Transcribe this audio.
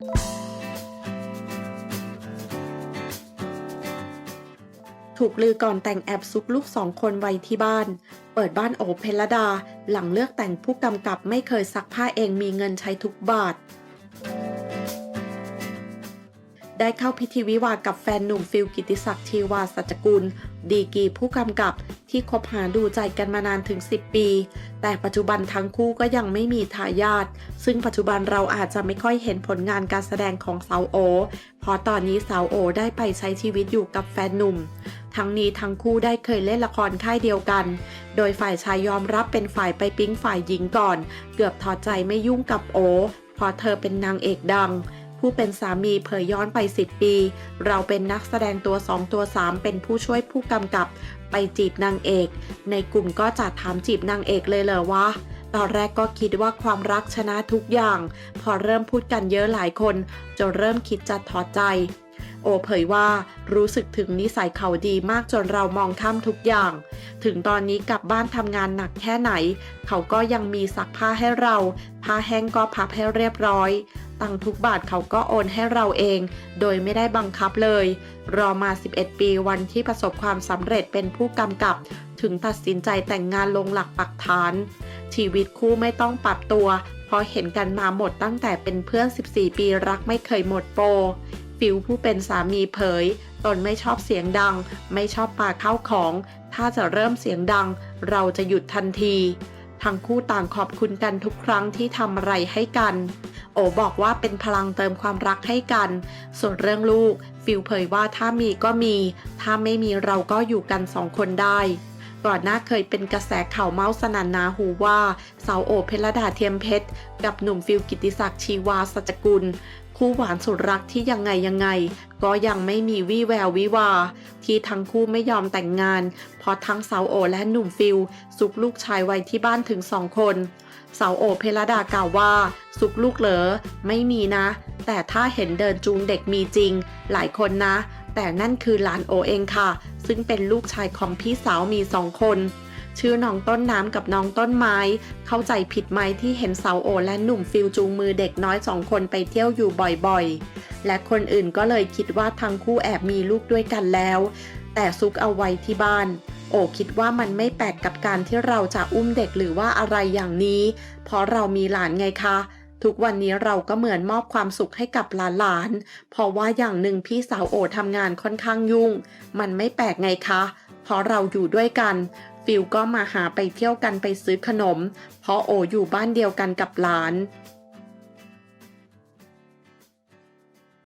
ถูกลือก่อนแต่งแอบซุกลูกสองคนไว้ที่บ้าน เปิดบ้านโอเพลดา หลังเลือกแต่งผู้กำกับไม่เคยซักผ้าเองมีเงินใช้ทุกบาท ได้เข้าพิธีวิวากับแฟนหนุ่มฟิลกิติศักดิ์ชีวาสัจกุล ดีกีผู้กำกับที่คบหาดูใจกันมานานถึง 10 ปี แต่ปัจจุบันทั้งคู่ก็ยังไม่มีทายาทซึ่งปัจจุบันเราอาจจะไม่ค่อยเห็นผลงานการแสดงของสาวโอเพราะตอนนี้สาวโอได้ไปใช้ชีวิตอยู่กับแฟนหนุ่ม ทั้งนี้ทั้งคู่ได้เคยเล่นละครค่ายเดียวกัน โดยฝ่ายชายยอมรับเป็นฝ่ายไปปิ๊งฝ่ายหญิงก่อน เกือบถอดใจไม่ยุ่งกับโอเพราะเธอเป็นนางเอกดัง ผู้เป็นสามีเผยย้อนไป 10 ปี เราเป็นนักแสดงตัว 2 ตัว 3 เป็นผู้ช่วยผู้กำกับไปจีบนางเอก ในกลุ่มก็จะถามจีบนางเอกเลยเหรอวะตอนแรกก็คิดว่าความรักชนะทุกอย่าง พอเริ่มพูดกันเยอะหลายคนจนเริ่มคิดจะถอดใจ โอเผยว่ารู้สึกถึงนิสัยเขาดีมากจนเรามองข้ามทุกอย่าง ถึงตอนนี้กลับบ้านทำงานหนักแค่ไหน เขาก็ยังมีซักผ้าให้เรา ผ้าแห้งก็พับให้เรียบร้อย ตังทุกบาทเขาก็โอนให้เราเอง โดยไม่ได้บังคับเลย รอมา 11 ปีวันที่ประสบความสำเร็จเป็นผู้กำกับ ถึงตัดสินใจแต่งงานลงหลักปักฐาน ชีวิตคู่ไม่ต้องปรับตัว เพราะเห็นกันมาหมดตั้งแต่เป็นเพื่อน 14 ปีรักไม่เคยหมดโปรฟิลผู้เป็นสามีเผย ตนไม่ชอบเสียงดัง ไม่ชอบปาเข้าของ ถ้าจะเริ่มเสียงดัง เราจะหยุดทันที ทั้งคู่ต่างขอบคุณกันทุกครั้งที่ทำอะไรให้กัน โอบอกว่าเป็นพลังเติมความรักให้กัน ส่วนเรื่องลูก ฟิลเผยว่าถ้ามีก็มี ถ้าไม่มีเราก็อยู่กันสองคนได้ ก่อนหน้าเคยเป็นกระแสข่าวเมาส์สนันนาหูว่า สาวโอเพลดาเทียมเพชร กับหนุ่มฟิลกิติศักดิ์ชีวาสัจกุล คู่หวานสุดรักที่ยังไงยังไง ก็ยังไม่มีวี่แวววิวา ที่ทั้งคู่ไม่ยอมแต่งงาน เพราะทั้งสาวโอและหนุ่มฟิลซุกลูกชายไว้ที่บ้านถึงสองคนสาวโอเพลดากล่าวว่าซุกลูกเหลอไม่มีนะ แต่ถ้าเห็นเดินจูงเด็กมีจริง หลายคนนะ แต่นั่นคือหลานโอเองค่ะ ซึ่งเป็นลูกชายของพี่สาวมีสองคน ชื่อน้องต้นน้ำกับน้องต้นไม้ เข้าใจผิดไหมที่เห็นสาวโอและหนุ่มฟิลจูงมือเด็กน้อยสองคนไปเที่ยวอยู่บ่อยๆ และคนอื่นก็เลยคิดว่าทั้งคู่แอบมีลูกด้วยกันแล้ว แต่ซุกเอาไว้ที่บ้านโอคิดว่ามันไม่แปลกกับการที่เราจะอุ้มเด็กหรือว่าอะไรอย่างนี้ เพราะเรามีหลานไงคะ ทุกวันนี้เราก็เหมือนมอบความสุขให้กับหลานๆ เพราะว่าอย่างหนึ่งพี่สาวโอทำงานค่อนข้างยุ่ง มันไม่แปลกไงคะ เพราะเราอยู่ด้วยกัน ฟิลก็มาหาไปเที่ยวกันไปซื้อขนม เพราะโออยู่บ้านเดียวกันกับหลาน